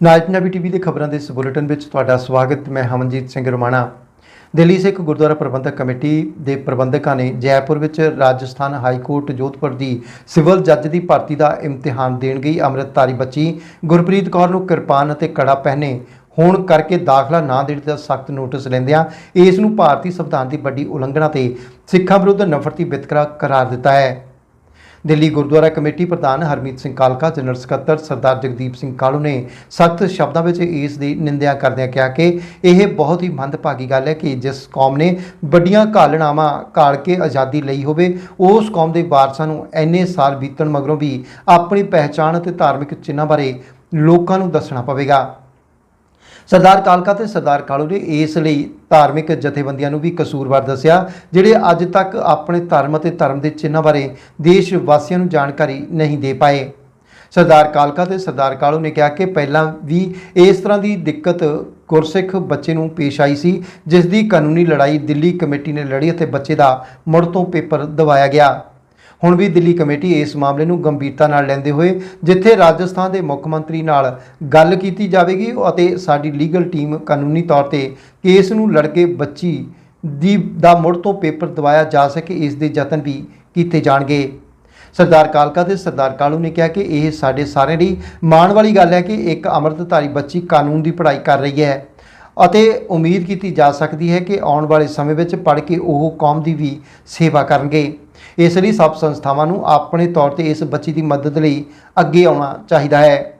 Night ਨਬੀ TV ਦੇ ਖਬਰਾਂ ਦੇ ਇਸ ਬੁਲੇਟਿਨ ਵਿੱਚ ਤੁਹਾਡਾ ਸਵਾਗਤ। ਮੈਂ ਹਮਨਜੀਤ ਸਿੰਘ ਰਮਾਣਾ। ਦਿੱਲੀ ਸਿੱਖ ਗੁਰਦੁਆਰਾ ਪ੍ਰਬੰਧਕ ਕਮੇਟੀ ਦੇ ਪ੍ਰਬੰਧਕਾਂ ਨੇ ਜੈਪੁਰ ਵਿੱਚ ਰਾਜਸਥਾਨ ਹਾਈ ਕੋਰਟ ਜੋਧਪੁਰ ਦੀ ਸਿਵਲ ਜੱਜ ਦੀ ਭਰਤੀ ਦਾ ਇਮਤਿਹਾਨ ਦੇਣ ਗਈ। ਅੰਮ੍ਰਿਤਧਾਰੀ ਬੱਚੀ ਗੁਰਪ੍ਰੀਤ ਕੌਰ ਨੂੰ ਕਿਰਪਾਨ ਅਤੇ ਕੜਾ ਪਹਿਨੇ ਹੋਣ ਕਰਕੇ ਦਾਖਲਾ ਨਾ ਦੇਣ ਦਾ ਸਖਤ ਨੋਟਿਸ ਲੈਂਦਿਆਂ ਇਸ ਨੂੰ ਭਾਰਤੀ ਸੰਵਿਧਾਨ ਦੀ ਵੱਡੀ ਉਲੰਘਣਾ ਤੇ ਸਿੱਖਾਂ ਵਿਰੁੱਧ ਨਫ਼ਰਤੀ ਵਿਤਕਰਾ ਕਰਾਰ ਦਿੱਤਾ ਹੈ। ਦਿੱਲੀ ਗੁਰਦੁਆਰਾ ਕਮੇਟੀ ਪ੍ਰਧਾਨ ਹਰਮੀਤ ਸਿੰਘ ਕਾਲਕਾ ਜਨਰਲ ਸਕੱਤਰ ਸਰਦਾਰ ਜਗਦੀਪ ਸਿੰਘ ਕਾਲੂ ਨੇ ਸਖਤ ਸ਼ਬਦਾਂ ਵਿੱਚ ਇਸ ਦੀ ਨਿੰਦਿਆ ਕਰਦਿਆਂ ਕਿਹਾ ਕਿ ਇਹ ਬਹੁਤ ਹੀ ਮੰਦਭਾਗੀ ਗੱਲ ਹੈ ਕਿ ਜਿਸ ਕੌਮ ਨੇ ਵੱਡੀਆਂ ਘਾਲਣਾਵਾਂ ਘਾਲ ਕੇ ਆਜ਼ਾਦੀ ਲਈ ਹੋਵੇ, ਉਸ ਕੌਮ ਦੇ ਵਾਰਸਾਂ ਨੂੰ ਐਨੇ ਸਾਲ ਬੀਤਣ ਮਗਰੋਂ ਵੀ ਆਪਣੀ ਪਹਿਚਾਣ ਅਤੇ ਧਾਰਮਿਕ ਚਿੰਨ੍ਹਾਂ ਬਾਰੇ ਲੋਕਾਂ ਨੂੰ ਦੱਸਣਾ ਪਵੇਗਾ। ਸਰਦਾਰ ਕਾਲਕਾ ਤੇ ਸਰਦਾਰ ਕਾਲੂ ਨੇ ਇਸ ਲਈ ਧਾਰਮਿਕ ਜਥੇਬੰਦੀਆਂ ਨੂੰ ਵੀ ਕਸੂਰਵਾਰ ਦੱਸਿਆ, ਜਿਹੜੇ ਅੱਜ ਤੱਕ ਆਪਣੇ ਧਰਮ ਅਤੇ ਧਰਮ ਦੇ ਚਿੰਨ੍ਹਾਂ ਬਾਰੇ ਦੇਸ਼ ਵਾਸੀਆਂ ਨੂੰ ਜਾਣਕਾਰੀ ਨਹੀਂ ਦੇ ਪਾਏ। ਸਰਦਾਰ ਕਾਲਕਾ ਤੇ ਸਰਦਾਰ ਕਾਲੂ ਨੇ ਕਿਹਾ ਕਿ ਪਹਿਲਾਂ ਵੀ ਇਸ ਤਰ੍ਹਾਂ ਦੀ ਦਿੱਕਤ ਗੁਰਸਿੱਖ ਬੱਚੇ ਨੂੰ ਪੇਸ਼ ਆਈ ਸੀ, ਜਿਸ ਦੀ ਕਾਨੂੰਨੀ ਲੜਾਈ ਦਿੱਲੀ ਕਮੇਟੀ ਨੇ ਲੜੀ ਅਤੇ ਬੱਚੇ ਦਾ ਮੁੜ ਤੋਂ ਪੇਪਰ ਦਵਾਇਆ ਗਿਆ। ਹੁਣ ਵੀ ਦਿੱਲੀ ਕਮੇਟੀ ਇਸ ਮਾਮਲੇ ਨੂੰ ਗੰਭੀਰਤਾ ਨਾਲ ਲੈਂਦੇ ਹੋਏ, ਜਿੱਥੇ ਰਾਜਸਥਾਨ ਦੇ ਮੁੱਖ ਮੰਤਰੀ ਨਾਲ ਗੱਲ ਕੀਤੀ ਜਾਵੇਗੀ ਅਤੇ ਸਾਡੀ ਲੀਗਲ ਟੀਮ ਕਾਨੂੰਨੀ ਤੌਰ ਤੇ ਕੇਸ ਨੂੰ ਲੜ ਕੇ ਬੱਚੀ ਦੀ, ਦਾ ਮੁੜ ਤੋਂ ਪੇਪਰ ਦਵਾਇਆ ਜਾ ਸਕੇ, ਇਸ ਦੇ ਯਤਨ ਵੀ ਕੀਤੇ ਜਾਣਗੇ। ਸਰਦਾਰ ਕਾਲਕਾ ਤੇ ਸਰਦਾਰ ਕਾਲੂ ਨੇ ਕਿਹਾ ਕਿ ਇਹ ਸਾਡੇ ਸਾਰਿਆਂ ਲਈ ਮਾਣ ਵਾਲੀ ਗੱਲ ਹੈ ਕਿ ਇੱਕ ਅੰਮ੍ਰਿਤਧਾਰੀ ਬੱਚੀ ਕਾਨੂੰਨ ਦੀ ਪੜ੍ਹਾਈ ਕਰ ਰਹੀ ਹੈ। ਅਤੇ ਉਮੀਦ ਕੀਤੀ ਜਾ ਸਕਦੀ ਹੈ ਕਿ ਆਉਣ ਵਾਲੇ ਸਮੇਂ ਵਿੱਚ ਪੜ੍ਹ ਕੇ ਉਹ ਕੌਮ ਦੀ ਵੀ ਸੇਵਾ ਕਰਨਗੇ। ਇਸ ਲਈ ਸਭ ਸੰਸਥਾਵਾਂ ਨੂੰ ਆਪਣੇ ਤੌਰ ਤੇ ਇਸ ਬੱਚੀ ਦੀ ਮਦਦ ਲਈ ਅੱਗੇ ਆਉਣਾ ਚਾਹੀਦਾ ਹੈ।